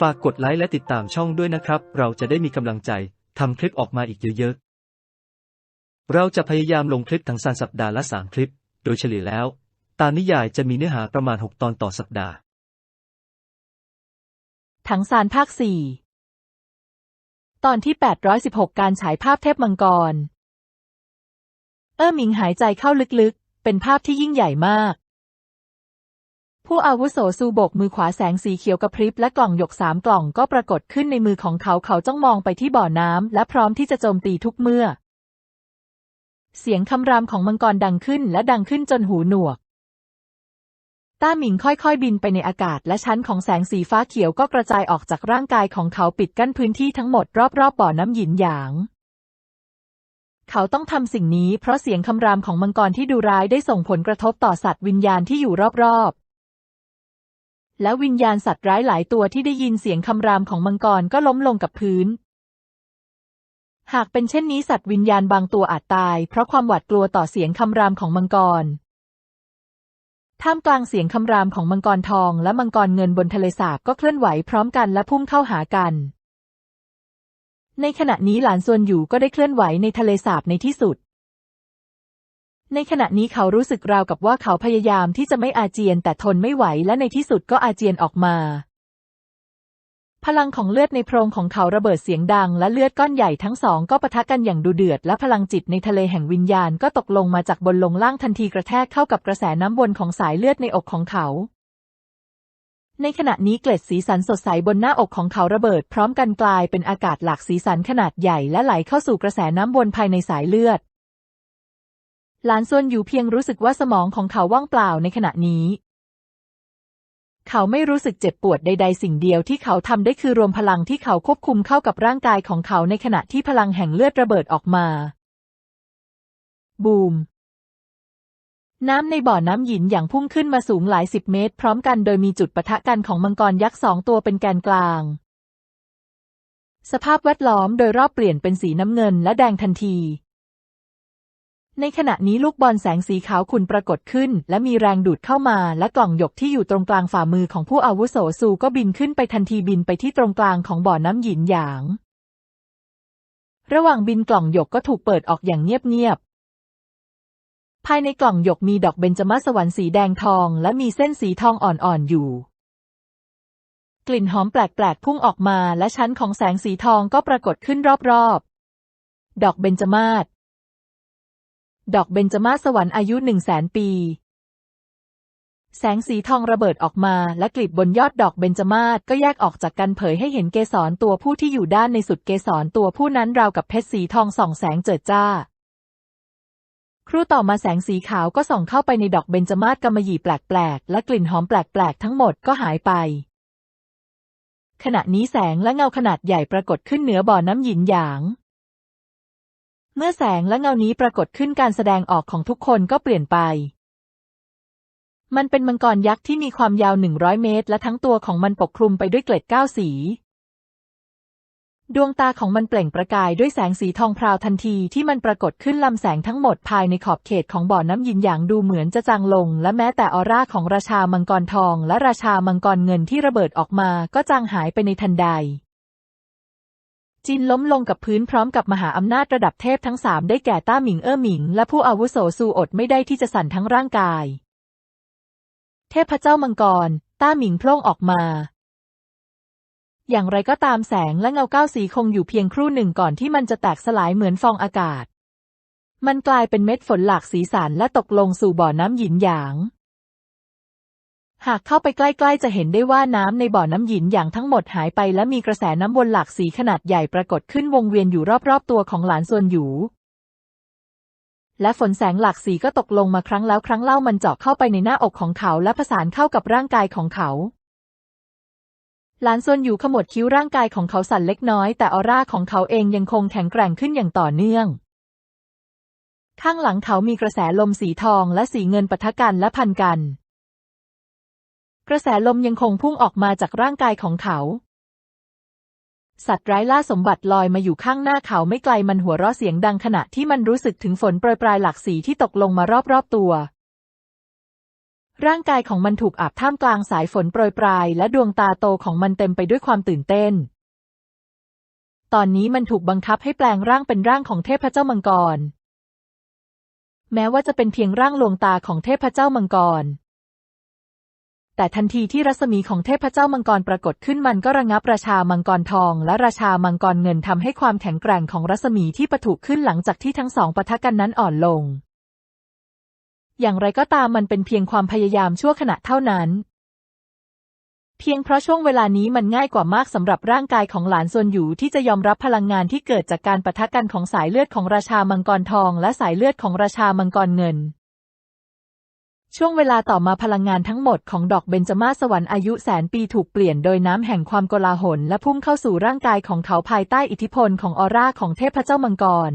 ฝากกดไลค์และติดตามช่องด้วยนะครับ เราจะได้มีกำลังใจทำคลิปออกมาอีกเยอะๆ เราจะพยายามลงคลิปทั้งสันสัปดาห์ละ3คลิป โดยเฉลี่ยแล้ว ตามนิยายจะมีเนื้อหาประมาณ 6 ตอนต่อสัปดาห์ ถังซานภาคสี่ตอนที่ 816 การฉายภาพเทพมังกร เอ้อหมิงหายใจเข้าลึกๆ เป็นภาพที่ยิ่งใหญ่มาก ผู้อาวุโสซูโบกมือขวาแสงสีเขียวกระพริบและกล่องหยกสามกล่องก็ปรากฏขึ้นในมือของเขาเขาจ้องมองไปที่บ่อน้ำและพร้อมที่จะโจมตีทุกเมื่อ เสียงคำรามของมังกรดังขึ้นและดังขึ้นจนหูหนวก ต้าหมิงค่อยๆบินไปในอากาศและชั้นของแสงสีฟ้าเขียวก็กระจายออกจากร่างกายของเขาปิดกั้นพื้นที่ทั้งหมดรอบๆบบ่อน้ำหยินหยางเขาต้องทำสิ่งนี้เพราะเสียงคำรามของมังกรที่ดูร้ายได้ส่งผลกระทบต่อสัตว์วิญญาณที่อยู่รอบๆ และวิญญาณสัตว์ร้ายหลายตัวที่ได้ยินเสียงคำรามของมังกรก็ล้มลงกับพื้น หากเป็นเช่นนี้สัตว์วิญญาณบางตัวอาจตาย เพราะความหวาดกลัวต่อเสียงคำรามของมังกร ท่ามกลางเสียงคำรามของมังกรทองและมังกรเงินบนทะเลสาบก็เคลื่อนไหวพร้อมกันและพุ่งเข้าหากัน ในขณะนี้หลานซวนอยู่ก็ได้เคลื่อนไหวในทะเลสาบในที่สุด ในขณะนี้เขารู้สึกราวกับว่าเขาพยายามที่จะไม่อาเจียนแต่ทนไม่ไหวและในที่สุดก็อาเจียนออกมา พลังของเลือดในโพรงของเขาระเบิดเสียงดัง และเลือดก้อนใหญ่ทั้งสองก็ปะทะกันอย่างดุเดือด และพลังจิตในทะเลแห่งวิญญาณก็ตกลงมาจากบนลงล่างทันทีกระแทกเข้ากับกระแสน้ำวนของสายเลือดในอกของเขา ในขณะนี้เกล็ดสีสันสดใสบนหน้าอกของเขาระเบิด พร้อมกันกลายเป็นอากาศหลากสีสันขนาดใหญ่และไหลเข้าสู่กระแสน้ำวนภายในสายเลือด หลานซวนอยู่เพียงรู้สึกว่าสมองของเขาว่างเปล่าในขณะนี้ เขาไม่รู้สึกเจ็บปวดใด ๆ สิ่งเดียวที่เขาทำได้คือรวมพลังที่เขาควบคุมเข้ากับร่างกายของเขาในขณะที่พลังแห่งเลือดระเบิดออกมา บูมน้ำในบ่อน้ำหยินอย่างพุ่งขึ้นมาสูงหลายสิบเมตร พร้อมกันโดยมีจุดปะทะกันของมังกรยักษ์สองตัวเป็นแกนกลาง สภาพแวดล้อมโดยรอบเปลี่ยนเป็นสีน้ำเงินและแดงทันที ในขณะนี้ลูกบอลแสงสีขาวขุ่นปรากฏขึ้น และมีแรงดูดเข้ามา และกล่องหยกที่อยู่ตรงกลางฝ่ามือของผู้อาวุโสซูก็บินขึ้นไปทันทีบินไปที่ตรงกลางของบ่อน้ำหยินหยาง ระหว่างบินกล่องหยกก็ถูกเปิดออกอย่างเงียบๆ ภายในกล่องหยกมีดอกเบญจมาศวรรค์สีแดงทอง และมีเส้นสีทองอ่อนๆอยู่ กลิ่นหอมแปลกๆพุ่งออกมา และชั้นของแสงสีทองก็ปรากฏขึ้นรอบๆ ดอกเบญจมาศ ดอกเบญจมาศสวรรค์อายุหนึ่งแสนปี แสงสีทองระเบิดออกมาและกลีบบนยอดดอกเบญจมาศก็แยกออกจากกันเผยให้เห็นเกสรตัวผู้ที่อยู่ด้านในสุดเกสรตัวผู้นั้นราวกับเพชรสีทองส่องแสงเจิดจ้า ครู่ต่อมาแสงสีขาวก็ส่องเข้าไปในดอกเบญจมาศกำมะหยี่แปลกๆและกลิ่นหอมแปลกๆทั้งหมดก็หายไปขณะนี้แสงและเงาขนาดใหญ่ปรากฏขึ้นเหนือบ่อน้ำหยินหยาง เมื่อแสงและเงานี้ปรากฏขึ้นการแสดงออกของทุกคนก็เปลี่ยนไป มันเป็นมังกรยักษ์ที่มีความยาวหนึ่งร้อยเมตร และทั้งตัวของมันปกคลุมไปด้วยเกล็ดเก้าสี ดวงตาของมันเปล่งประกายด้วยแสงสีทองพราวทันทีที่มันปรากฏขึ้นลำแสงทั้งหมดภายในขอบเขตของบ่อน้ำยินหยางดูเหมือนจะจางลง และแม้แต่ออร่าของราชามังกรทอง และราชามังกรเงินที่ระเบิดออกมาก็จางหายไปในทันใด จินล้มลงกับพื้นพร้อมกับมหาอำนาจระดับเทพทั้งสามได้แก่ต้าหมิงเอ้อหมิง และผู้อาวุโสซูอดไม่ได้ที่จะสั่นทั้งร่างกาย เทพเจ้ามังกร ต้าหมิงโพล่งออกมา อย่างไรก็ตามแสงและเงาก้าวสีคงอยู่เพียงครู่หนึ่งก่อนที่มันจะแตกสลายเหมือนฟองอากาศ มันกลายเป็นเม็ดฝนหลากสีสันและตกลงสู่บ่อน้ำหยินหยาง หากเข้าไปใกล้ๆจะเห็นได้ว่าน้ำในบ่อน้ำหยินหยางทั้งหมดหายไปและมีกระแสน้ำวนหลากสีขนาดใหญ่ปรากฏขึ้นวงเวียนอยู่รอบๆตัวของหลานซวนหยูและฝนแสงหลากสีก็ตกลงมาครั้งแล้วครั้งเล่ามันเจาะเข้าไปในหน้าอกของเขาและผสานเข้ากับร่างกายของเขาหลานซวนอยู่ขมวดคิ้วร่างกายของเขาสั่นเล็กน้อยแต่ออร่าของเขาเองยังคงแข็งแกร่งขึ้นอย่างต่อเนื่อง ข้างหลังเขามีกระแสลมสีทองและสีเงินปะทะกันและพันกัน กระแสลมยังคงพุ่งออกมาจากร่างกายของเขา สัตว์ร้ายล่าสมบัติลอยมาอยู่ข้างหน้าเขาไม่ไกลมันหัวเราะเสียงดังขณะที่มันรู้สึกถึงฝนโปรยปลายหลากสีที่ตกลงมารอบๆตัว ร่างกายของมันถูกอาบท่ามกลางสายฝนโปรยปลาย และดวงตาโตของมันเต็มไปด้วยความตื่นเต้น ตอนนี้มันถูกบังคับให้แปลงร่างเป็นร่างของเทพเจ้ามังกร แม้ว่าจะเป็นเพียงร่างลวงตาของเทพเจ้ามังกร แต่ทันทีที่รัศมีของเทพเจ้ามังกรปรากฏขึ้นมันก็ระงับราชามังกรทอง และราชามังกรเงินทำให้ความแข็งแกร่งของรัศมีที่ปะทุขึ้นหลังจากที่ทั้งสองปะทะกันนั้นอ่อนลง อย่างไรก็ตามมันเป็นเพียงความพยายามชั่วขณะเท่านั้น เพียงเพราะช่วงเวลานี้มันง่ายกว่ามากสำหรับร่างกายของหลานซวนอยู่ที่จะยอมรับพลังงานที่เกิดจากการปะทะกันของสายเลือดของราชามังกรทอง และสายเลือดของราชามังกรเงิน ช่วงเวลาต่อมาพลังงานทั้งหมดของดอกเบญจมาศสวรรค์อายุแสนปีถูกเปลี่ยนโดยน้ำแห่งความโกลาหลและพุ่งเข้าสู่ร่างกายของเขาภายใต้อิทธิพลของออร่าของเทพเจ้ามังกร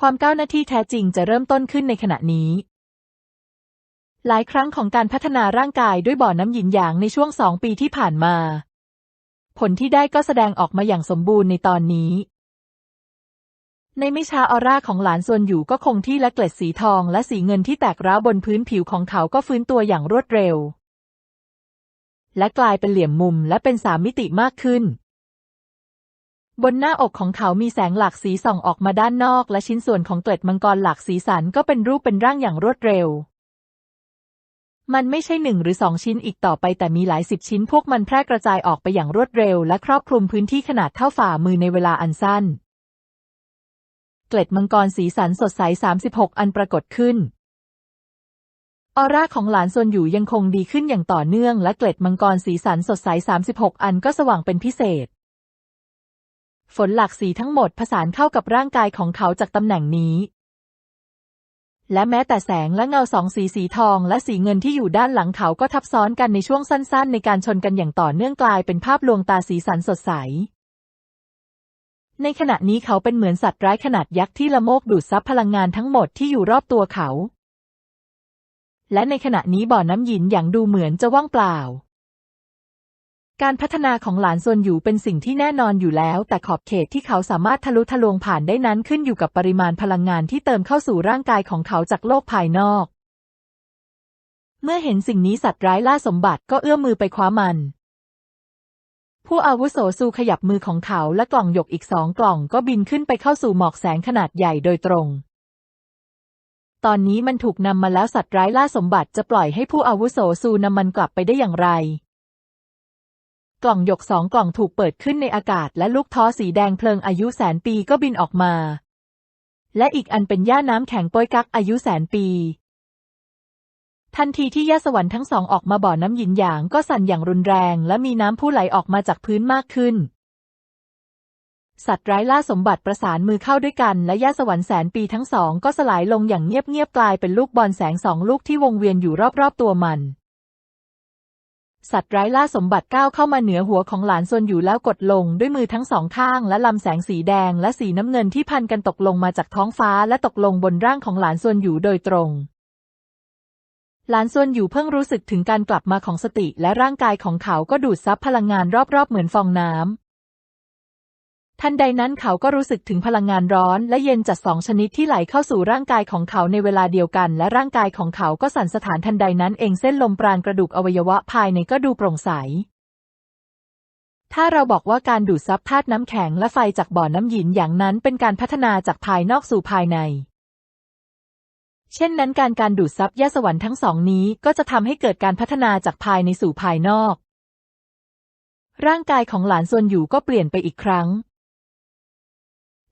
ความก้าวหน้าที่แท้จริงจะเริ่มต้นขึ้นในขณะนี้ หลายครั้งของการพัฒนาร่างกายด้วยบ่อน้ำหยินหยางในช่วงสองปีที่ผ่านมา ผลที่ได้ก็แสดงออกมาอย่างสมบูรณ์ในตอนนี้ ในไม่ช้าออร่าของหลานส่วนอยู่ก็คงที่และเกล็ดสีทองและสีเงินที่แตกร้าวบนพื้นผิวของเขาก็ฟื้นตัวอย่างรวดเร็ว และกลายเป็นเหลี่ยมมุมและเป็นสามมิติมากขึ้น บนหน้าอกของเขามีแสงหลากสีส่องออกมาด้านนอก และชิ้นส่วนของเกล็ดมังกรหลากสีสันก็เป็นรูปเป็นร่างอย่างรวดเร็ว มันไม่ใช่หนึ่งหรือสองชิ้นอีกต่อไปแต่มีหลายสิบชิ้นพวกมันแพร่กระจายออกไปอย่างรวดเร็ว และครอบคลุมพื้นที่ขนาดเท่าฝ่ามือในเวลาอันสั้น เกล็ดมังกรสีสันสดใส 36 อันปรากฏขึ้น ออร่าของหลานซวนอยู่ยังคงดีขึ้นอย่างต่อเนื่อง และเกล็ดมังกรสีสันสดใส 36 อันก็สว่างเป็นพิเศษ ฝนหลากสีทั้งหมดผสานเข้ากับร่างกายของเขาจากตำแหน่งนี้ และแม้แต่แสงและเงาสองสีสีทองและสีเงินที่อยู่ด้านหลังเขาก็ทับซ้อนกันในช่วงสั้น ๆ ในการชนกันอย่างต่อเนื่องกลายเป็นภาพลวงตาสีสันสดใส ในขณะนี้เขาเป็นเหมือนสัตว์ร้ายขนาดยักษ์ที่ละโมบดูดซับพลังงานทั้งหมดที่อยู่รอบตัวเขา และในขณะนี้บ่อน้ำหยินอย่างดูเหมือนจะว่างเปล่า การพัฒนาของหลานซวนอยู่เป็นสิ่งที่แน่นอนอยู่แล้ว แต่ขอบเขตที่เขาสามารถทะลุทะลวงผ่านได้นั้นขึ้นอยู่กับปริมาณพลังงานที่เติมเข้าสู่ร่างกายของเขาจากโลกภายนอก เมื่อเห็นสิ่งนี้สัตว์ร้ายล่าสมบัติก็เอื้อมมือไปคว้ามัน ผู้อาวุโสซูขยับมือของเขาและกล่องหยกอีกสองกล่องก็บินขึ้นไปเข้าสู่หมอกแสงขนาดใหญ่โดยตรง ตอนนี้มันถูกนำมาแล้วสัตว์ร้ายล่าสมบัติจะปล่อยให้ผู้อาวุโสซูนำมันกลับไปได้อย่างไร กล่องหยกสองกล่องถูกเปิดขึ้นในอากาศและลูกท้อสีแดงเพลิงอายุแสนปีก็บินออกมา และอีกอันเป็นย่าน้ำแข็งโป้ยกักอายุแสนปี ทันทีที่ย่าสวรรค์ทั้งสองออกมาบ่อน้ำหยินหยางก็สั่นอย่างรุนแรง และมีน้ำผู้ไหลออกมาจากพื้นมากขึ้น สัตว์ร้ายล่าสมบัติประสานมือเข้าด้วยกัน และย่าสวรรค์แสนปีทั้งสองก็สลายลงอย่างเงียบๆกลายเป็นลูกบอลแสงสองลูกที่วงเวียนอยู่รอบๆตัวมัน สัตว์ร้ายล่าสมบัติก้าวเข้ามาเหนือหัวของหลานซวนอยู่แล้วกดลงด้วยมือทั้งสองข้างและลำแสงสีแดงและสีน้ำเงินที่พันกันตกลงมาจากท้องฟ้าและตกลงบนร่างของหลานซวนอยู่โดยตรง หลานซวนอยู่เพิ่งรู้สึกถึงการกลับมาของสติและร่างกายของเขาก็ดูดซับพลังงานรอบๆเหมือนฟองน้ำทันใดนั้นเขาก็รู้สึกถึงพลังงานร้อน และเย็นจัดสองชนิดที่ไหลเข้าสู่ร่างกายของเขาในเวลาเดียวกัน และร่างกายของเขาก็สั่นสถานทันใดนั้นเองเส้นลมปราณกระดูกอวัยวะภายในก็ดูโปร่งใสถ้าเราบอกว่าการดูดซับธาตุน้ำแข็งและไฟจากบ่อน้ำหยินอย่างนั้นเป็นการพัฒนาจากภายนอกสู่ภายใน เช่นนั้นการการดูดซับยาสวรรค์ทั้งสองนี้ก็จะทำให้เกิดการพัฒนาจากภายในสู่ภายนอก ร่างกายของหลานซวนอยู่ก็เปลี่ยนไปอีกครั้ง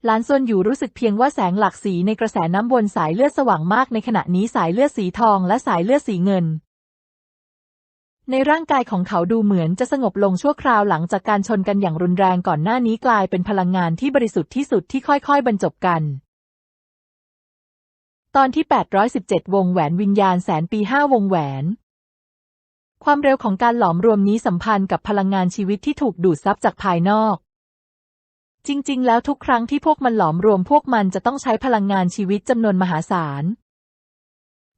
หลานซวนอยู่รู้สึกเพียงว่าแสงหลากสีในกระแสน้ำวนสายเลือดสว่างมากในขณะนี้สายเลือดสีทองและสายเลือดสีเงิน ในร่างกายของเขาดูเหมือนจะสงบลงชั่วคราวหลังจากการชนกันอย่างรุนแรงก่อนหน้านี้กลายเป็นพลังงานที่บริสุทธิ์ที่สุดที่ค่อยๆ บรรจบกัน ตอนที่ 817 วงแหวนวิญญาณแสนปีห้าวงแหวน ความเร็วของการหลอมรวมนี้สัมพันธ์กับพลังงานชีวิตที่ถูกดูดซับจากภายนอก จริง ๆ แล้วทุกครั้งที่พวกมันหลอมรวมพวกมันจะต้องใช้พลังงานชีวิตจำนวนมหาศาล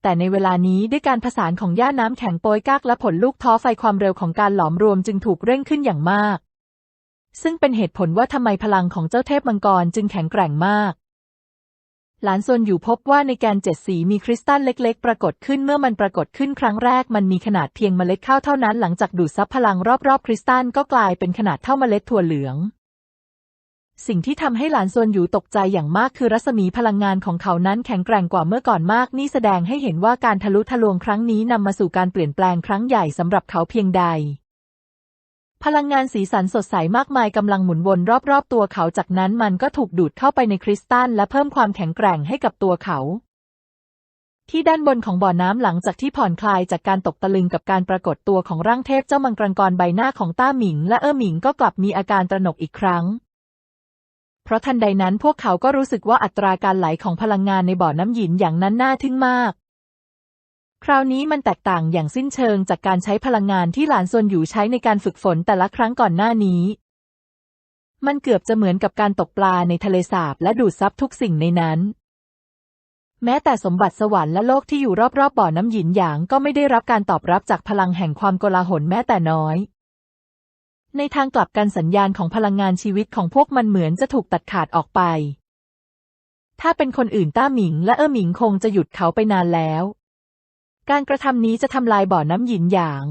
แต่ในเวลานี้ด้วยการผสานของย่าน้ำแข็งโปยกักและผลลูกท้อไฟความเร็วของการหลอมรวมจึงถูกเร่งขึ้นอย่างมาก ซึ่งเป็นเหตุผลว่าทำไมพลังของเจ้าเทพมังกรจึงแข็งแกร่งมาก หลานซวนอยู่พบว่าในแกนเจ็ดสีมีคริสตัลเล็กๆ ปรากฏขึ้นเมื่อมันปรากฏขึ้นครั้งแรก มันมีขนาดเพียงเมล็ดข้าวเท่านั้น หลังจากดูดซับพลังรอบๆ คริสตัลก็กลายเป็นขนาดเท่าเมล็ดถั่วเหลือง สิ่งที่ทำให้หลานซวนอยู่ตกใจอย่างมากคือรัศมีพลังงานของเขานั้นแข็งแกร่งกว่าเมื่อก่อนมาก นี่แสดงให้เห็นว่าการทะลุทะลวงครั้งนี้นำมาสู่การเปลี่ยนแปลงครั้งใหญ่สำหรับเขาเพียงใด พลังงานสีสันสดใสมากมายกำลังหมุนวนรอบๆ ตัวเขาจากนั้นมันก็ถูกดูดเข้าไปในคริสตัลและเพิ่มความแข็งแกร่งให้กับตัวเขา ที่ด้านบนของบ่อน้ำหลังจากที่ผ่อนคลายจากการตกตะลึงกับการปรากฏตัวของร่างเทพเจ้ามังกรกรใบหน้าของต้าหมิง และเอ้อหมิงก็กลับมีอาการตระหนกอีกครั้ง เพราะทันใดนั้นพวกเขาก็รู้สึกว่าอัตราการไหลของพลังงานในบ่อน้ำหยินอย่างนั้นน่าทึ่งมาก คราวนี้มันแตกต่างอย่างสิ้นเชิงจากการใช้พลังงานที่หลานซวนอยู่ใช้ในการฝึกฝนแต่ละครั้งก่อนหน้านี้ มันเกือบจะเหมือนกับการตกปลาในทะเลสาบและดูดซับทุกสิ่งในนั้น แม้แต่สมบัติสวรรค์และโลกที่อยู่รอบๆบ่อน้ำหยินหยางก็ไม่ได้รับการตอบรับจากพลังแห่งความโกลาหลแม้แต่น้อย ในทางกลับกันสัญญาณของพลังงานชีวิตของพวกมันเหมือนจะถูกตัดขาดออกไป ถ้าเป็นคนอื่นต้าหมิงและเอ้อหมิงคงจะหยุดเขาไปนานแล้ว การกระทำนี้จะทำลายบ่อน้ำหยินหยาง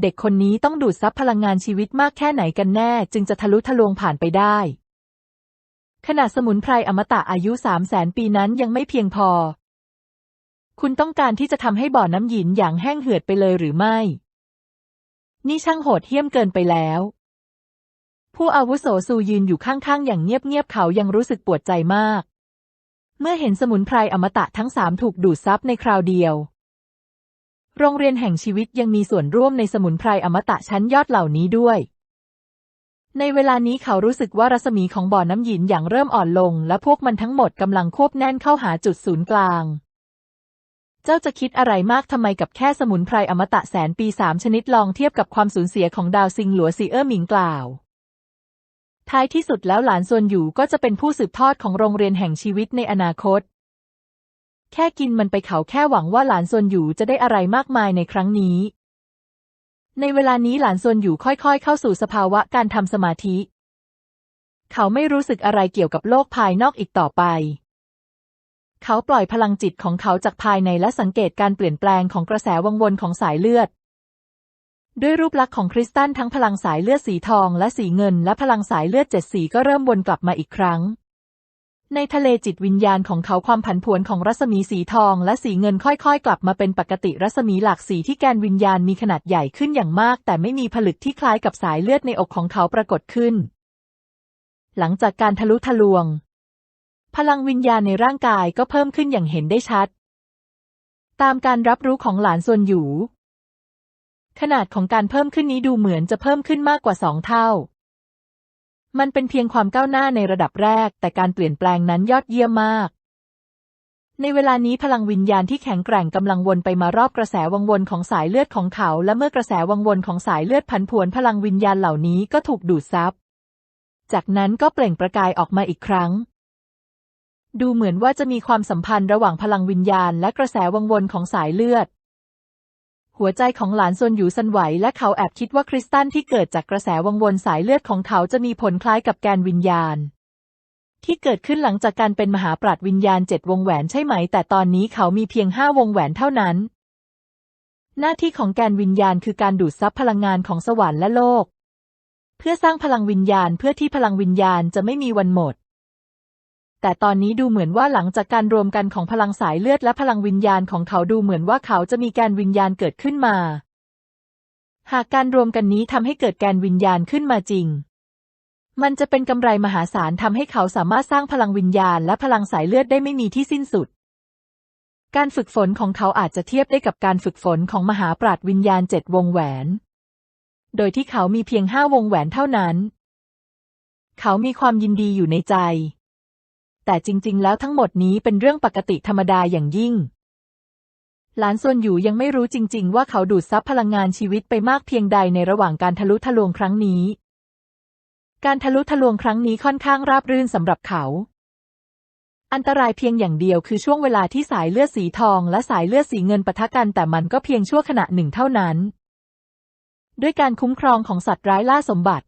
เด็กคนนี้ต้องดูดซับพลังงานชีวิตมากแค่ไหนกันแน่ จึงจะทะลุทะลวงผ่านไปได้ ขนาดสมุนไพรอมตะอายุสามแสนปีนั้นยังไม่เพียงพอ คุณต้องการที่จะทำให้บ่อน้ำหยินอย่างแห้งเหือดไปเลยหรือไม่ นี่ช่างโหดเหี้ยมเกินไปแล้ว ผู้อาวุโสซูยืนอยู่ข้างๆ อย่างเงียบๆเขายังรู้สึกปวดใจมาก เมื่อเห็นสมุนไพรอมตะทั้งสามถูกดูดซับในคราวเดียว โรงเรียนแห่งชีวิตยังมีส่วนร่วมในสมุนไพรอมตะชั้นยอดเหล่านี้ด้วย ในเวลานี้เขารู้สึกว่ารัศมีของบ่อน้ำหยินอย่างเริ่มอ่อนลง และพวกมันทั้งหมดกำลังควบแน่นเข้าหาจุดศูนย์กลาง เจ้าจะคิดอะไรมากทำไมกับแค่สมุนไพรอมตะแสนปีสามชนิดลองเทียบกับความสูญเสียของดาวซิงหลัวซีเออร์หมิงกล่าว ท้ายที่สุดแล้วหลานซวนอยู่ก็จะเป็นผู้สืบทอดของโรงเรียนแห่งชีวิตในอนาคต แค่กินมันไปเขาแค่หวังว่าหลานซวนอยู่จะได้อะไรมากมายในครั้งนี้ ในเวลานี้หลานซวนอยู่ค่อยๆ เข้าสู่สภาวะการทำสมาธิ เขาไม่รู้สึกอะไรเกี่ยวกับโลกภายนอกอีกต่อไป เขาปล่อยพลังจิตของเขาจากภายในและสังเกตการเปลี่ยนแปลงของกระแสวังวนของสายเลือด ด้วยรูปลักษณ์ของคริสตัลทั้งพลังสายเลือดสีทองและสีเงิน และพลังสายเลือดเจ็ดสีก็เริ่มวนกลับมาอีกครั้ง ในทะเลจิตวิญญาณของเขาความผันผวนของรัศมีสีทองและสีเงินค่อยๆ กลับมาเป็นปกติรัศมีหลากสีที่แกนวิญญาณมีขนาดใหญ่ขึ้นอย่างมาก แต่ไม่มีผลึกที่คล้ายกับสายเลือดในอกของเขาปรากฏขึ้น หลังจากการทะลุทะลวง พลังวิญญาณในร่างกายก็เพิ่มขึ้นอย่างเห็นได้ชัด ตามการรับรู้ของหลานส่วนอยู่ ขนาดของการเพิ่มขึ้นนี้ดูเหมือนจะเพิ่มขึ้นมากกว่าสองเท่า มันเป็นเพียงความก้าวหน้าในระดับแรก แต่การเปลี่ยนแปลงนั้นยอดเยี่ยมมาก ในเวลานี้พลังวิญญาณที่แข็งแกร่งกำลังวนไปมารอบกระแสวังวนของสายเลือดของเขา และเมื่อกระแสวังวนของสายเลือดผันผวนพลังวิญญาณเหล่านี้ก็ถูกดูดซับ จากนั้นก็เปล่งประกายออกมาอีกครั้งดูเหมือนว่าจะมีความสัมพันธ์ระหว่างพลังวิญญาณและกระแสวังวนของสายเลือด หัวใจของหลานซวนอยู่สันไหว และเขาแอบคิดว่าคริสตัลที่เกิดจากกระแสวังวนสายเลือดของเขาจะมีผลคล้ายกับแกนวิญญาณ ที่เกิดขึ้นหลังจากการเป็นมหาปราดวิญญาณเจ็ดวงแหวนใช่ไหม แต่ตอนนี้เขามีเพียงห้าวงแหวนเท่านั้น หน้าที่ของแกนวิญญาณคือการดูดซับพลังงานของสวรรค์และโลก เพื่อสร้างพลังวิญญาณเพื่อที่พลังวิญญาณจะไม่มีวันหมด แต่ตอนนี้ดูเหมือนว่าหลังจากการรวมกันของพลังสายเลือดและพลังวิญญาณของเขาดูเหมือนว่าเขาจะมีแกนวิญญาณเกิดขึ้นมา หากการรวมกันนี้ทำให้เกิดแกนวิญญาณขึ้นมาจริง มันจะเป็นกำไรมหาศาลทำให้เขาสามารถสร้างพลังวิญญาณและพลังสายเลือดได้ไม่มีที่สิ้นสุด การฝึกฝนของเขาอาจจะเทียบได้กับการฝึกฝนของมหาปราดวิญญาณเจ็ดวงแหวน โดยที่เขามีเพียงห้าวงแหวนเท่านั้น เขามีความยินดีอยู่ในใจ แต่จริง ๆ แล้วทั้งหมดนี้เป็นเรื่องปกติธรรมดาอย่างยิ่ง หลานซวนอยู่ยังไม่รู้จริง ๆ ว่าเขาดูดซับพลังงานชีวิตไปมากเพียงใดในระหว่างการทะลุทะลวงครั้งนี้ การทะลุทะลวงครั้งนี้ค่อนข้างราบรื่นสำหรับเขา อันตรายเพียงอย่างเดียวคือช่วงเวลาที่สายเลือดสีทองและสายเลือดสีเงินปะทะกันแต่มันก็เพียงชั่วขณะหนึ่งเท่านั้น ด้วยการคุ้มครองของสัตว์ร้ายล่าสมบัติ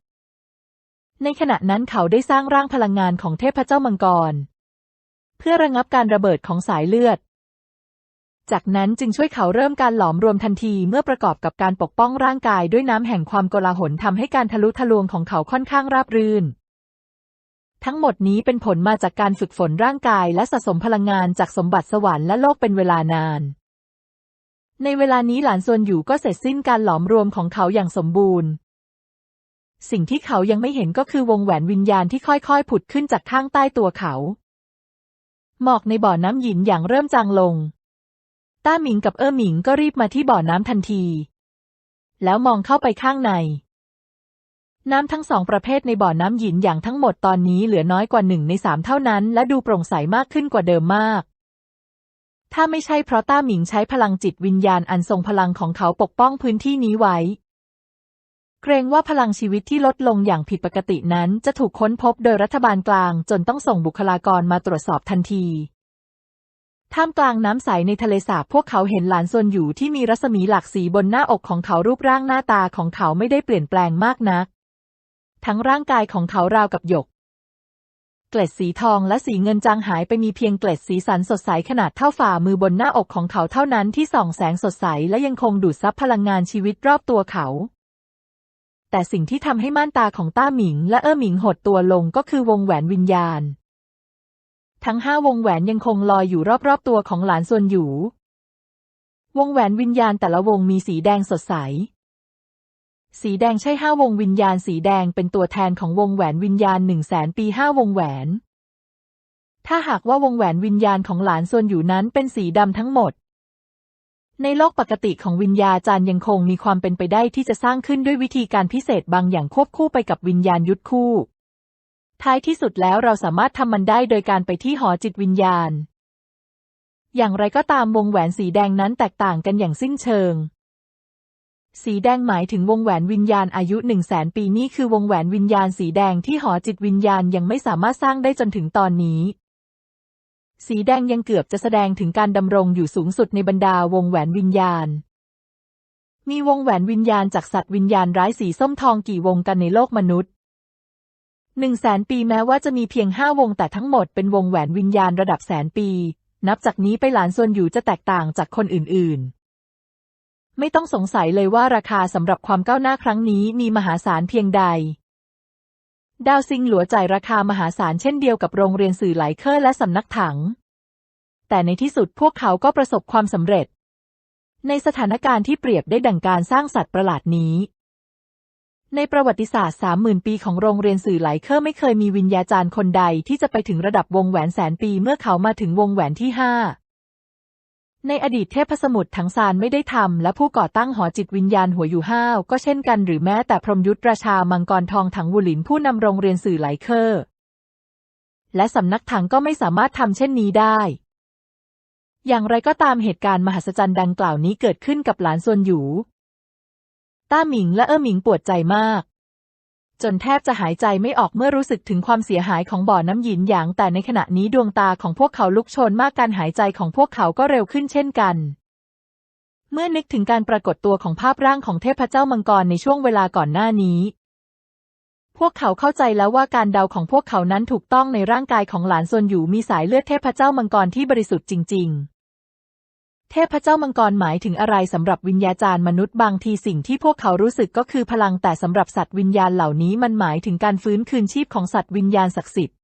ในขณะนั้นเขาได้สร้างร่างพลังงานของเทพเจ้ามังกร พื่อระงับการระเบิดของสายเลือด จากนั้นจึงช่วยเขาเริ่มการหลอมรวมทันทีเมื่อประกอบกับการปกป้องร่างกายด้วยน้ำแห่งความโกลาหลทำให้การทะลุทะลวงของเขาค่อนข้างราบรื่นทั้งหมดนี้เป็นผลมาจากการฝึกฝนร่างกายและสะสมพลังงานจากสมบัติสวรรค์และโลกเป็นเวลานาน ในเวลานี้หลานซวนอยู่ก็เสร็จสิ้นการหลอมรวมของเขาอย่างสมบูรณ์ สิ่งที่เขายังไม่เห็นก็คือวงแหวนวิญญาณที่ค่อยๆ ผุดขึ้นจากข้างใต้ตัวเขา หมอกในบ่อน้ำหยินอย่างเริ่มจางลง ต้าหมิงกับเอ้อหมิงก็รีบมาที่บ่อน้ำทันที แล้วมองเข้าไปข้างใน น้ำทั้งสองประเภทในบ่อน้ำหยินอย่างทั้งหมดตอนนี้เหลือน้อยกว่าหนึ่งในสามเท่านั้น และดูโปร่งใสมากขึ้นกว่าเดิมมาก ถ้าไม่ใช่เพราะต้าหมิงใช้พลังจิตวิญญาณอันทรงพลังของเขาปกป้องพื้นที่นี้ไว้ เกรงว่าพลังชีวิตที่ลดลงอย่างผิดปกตินั้น จะถูกค้นพบโดยรัฐบาลกลาง จนต้องส่งบุคลากรมาตรวจสอบทันที ท่ามกลางน้ำใสในทะเลสาบพวกเขาเห็นหลานซวนอยู่ที่มีรัศมีหลากสีบนหน้าอกของเขารูปร่างหน้าตาของเขาไม่ได้เปลี่ยนแปลงมากนัก ทั้งร่างกายของเขาราวกับหยก เกล็ดสีทองและสีเงินจางหายไปมีเพียงเกล็ดสีสันสดใสขนาดเท่าฝ่ามือบนหน้าอกของเขาเท่านั้นที่ส่องแสงสดใสและยังคงดูดซับพลังงานชีวิตรอบตัวเขา แต่สิ่งที่ทำให้ม่านตาของต้าหมิง และเอ้อหมิงหดตัวลงก็คือวงแหวนวิญญาณ ทั้งห้าวงแหวนยังคงลอยอยู่รอบๆตัวของหลานซวนอยู่วงแหวนวิญญาณแต่ละวงมีสีแดงสดใส สีแดงใช่ห้าวงวิญญาณ สีแดงเป็นตัวแทนของวงแหวนวิญญาณหนึ่งแสนปีห้าวงแหวน ถ้าหากว่าวงแหวนวิญญาณของหลานส่วนอยู่นั้นเป็นสีดำทั้งหมด ในโลกปกติของวิญญาจารย์ยังคงมีความเป็นไปได้ที่จะสร้างขึ้นด้วยวิธีการพิเศษบางอย่างควบคู่ไปกับวิญญาณยุทธคู่ ท้ายที่สุดแล้วเราสามารถทำมันได้โดยการไปที่หอจิตวิญญาณ อย่างไรก็ตามวงแหวนสีแดงนั้นแตกต่างกันอย่างสิ้นเชิง สีแดงหมายถึงวงแหวนวิญญาณอายุหนึ่งแสนปีนี่คือวงแหวนวิญญาณสีแดงที่หอจิตวิญญาณยังไม่สามารถสร้างได้จนถึงตอนนี้ สีแดงยังเกือบจะแสดงถึงการดำรงอยู่สูงสุดในบรรดาวงแหวนวิญญาณ มีวงแหวนวิญญาณจากสัตว์วิญญาณร้ายสีส้มทองกี่วงกันในโลกมนุษย์หนึ่งแสนปีแม้ว่าจะมีเพียงห้าวงแต่ทั้งหมดเป็นวงแหวนวิญญาณระดับแสนปี นับจากนี้ไปหลานส่วนอยู่จะแตกต่างจากคนอื่นๆ ไม่ต้องสงสัยเลยว่าราคาสำหรับความก้าวหน้าครั้งนี้มีมหาศาลเพียงใด ดาวซิงหลัวจ่ายราคามหาศาลเช่นเดียวกับโรงเรียนสื่อไหลเคอร์และสำนักถัง แต่ในที่สุดพวกเขาก็ประสบความสำเร็จ ในสถานการณ์ที่เปรียบได้ดังการสร้างสัตว์ประหลาดนี้ ในประวัติศาสตร์สามหมื่นปีของโรงเรียนสื่อไหลเคอร์ไม่เคยมีวิญญาจารย์คนใดที่จะไปถึงระดับวงแหวนแสนปีเมื่อเขามาถึงวงแหวนที่ห้า ในอดีตเทพสมุทรทั้งซานไม่ได้ทำและผู้ก่อตั้งหอจิตวิญญาณหัวอยู่ห้าวก็เช่นกันหรือแม้แต่พรมยุทธราชามังกรทองถังวูหลินผู้นำโรงเรียนสื่อไหลเคอร์และสำนักถังก็ไม่สามารถทำเช่นนี้ได้ อย่างไรก็ตามเหตุการณ์มหัศจรรย์ดังกล่าวนี้เกิดขึ้นกับหลานซวนหยูต้าหมิงและเอ้อหมิงปวดใจมาก จนแทบจะหายใจไม่ออกเมื่อรู้สึกถึงความเสียหายของบ่อน้ำหยินหยาง แต่ในขณะนี้ดวงตาของพวกเขาลุกโชนมากการหายใจของพวกเขาก็เร็วขึ้นเช่นกัน เมื่อนึกถึงการปรากฏตัวของภาพร่างของเทพเจ้ามังกรในช่วงเวลาก่อนหน้านี้ พวกเขาเข้าใจแล้วว่าการเดาของพวกเขานั้นถูกต้องในร่างกายของหลานซวนอยู่มีสายเลือดเทพเจ้ามังกรที่บริสุทธิ์จริง ๆ เทพเจ้ามังกรหมายถึงอะไรสำหรับวิญญาจารย์มนุษย์บางทีสิ่งที่พวกเขารู้สึกก็คือพลังแต่สำหรับสัตว์วิญญาณเหล่านี้มันหมายถึงการฟื้นคืนชีพของสัตว์วิญญาณศักดิ์สิทธิ์